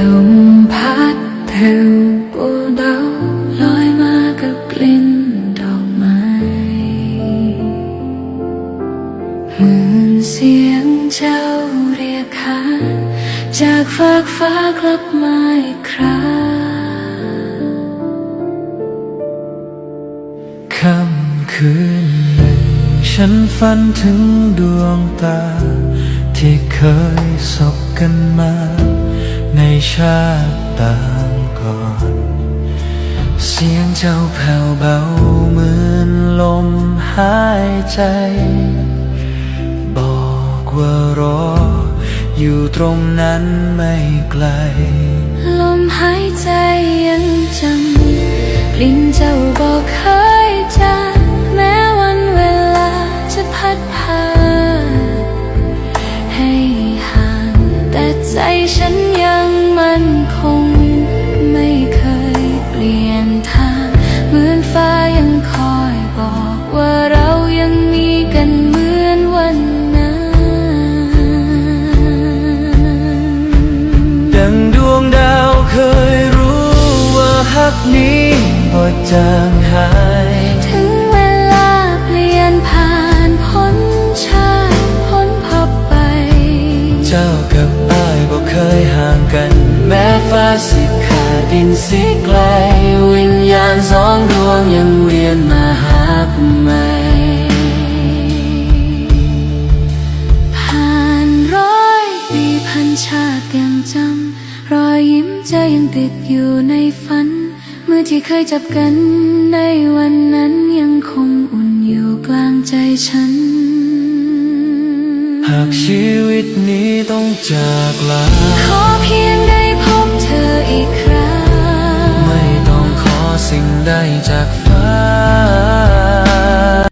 ลมพัดแผ่วเบาๆลอยมากับกลิ่นดอกไม้เหมือนเสียงเจ้าเรียกหาจากฟากฟ้ากลับมาอีกคราค่ำคืนหนึ่ง ฉันฝันถึงดวงตา ที่เคยสบกันมา ในชาติต่างก่อน เสียงเจ้าแผ่วเบาเหมือนลมหายใจ บอกว่ารอ อยู่ตรงนั้นไม่ไกล ลมหายใจยังจำกลิ่นเจ้าบอกเคย มือนฟ้ายังคอยบอกว่าเรายังมีกันเหมือนวันนั้นดังดวงดาวเคยรู้ว่าฮักนี้บ่จางหายถึงเวลาเปลี่ยนผ่านพ้นชาติพ้นพบไป เจ้ากับอ้ายบ่เคยห่างกัน แม้ฟ้าสิขาดดินสิไกลวิญญาณส องดวงยังเวียนมาหาใหม่ผ่านร้อยปีพันชาติยังจำรอยยิ้มใจยังติดอยู่ในฝัน มือที่เคยจับกันในวันนั้นยังคงอุ่นอยู่กลางใจฉัน หากชีวิตนี้ต้องจากลาขอเพียง ได้จากฟ้า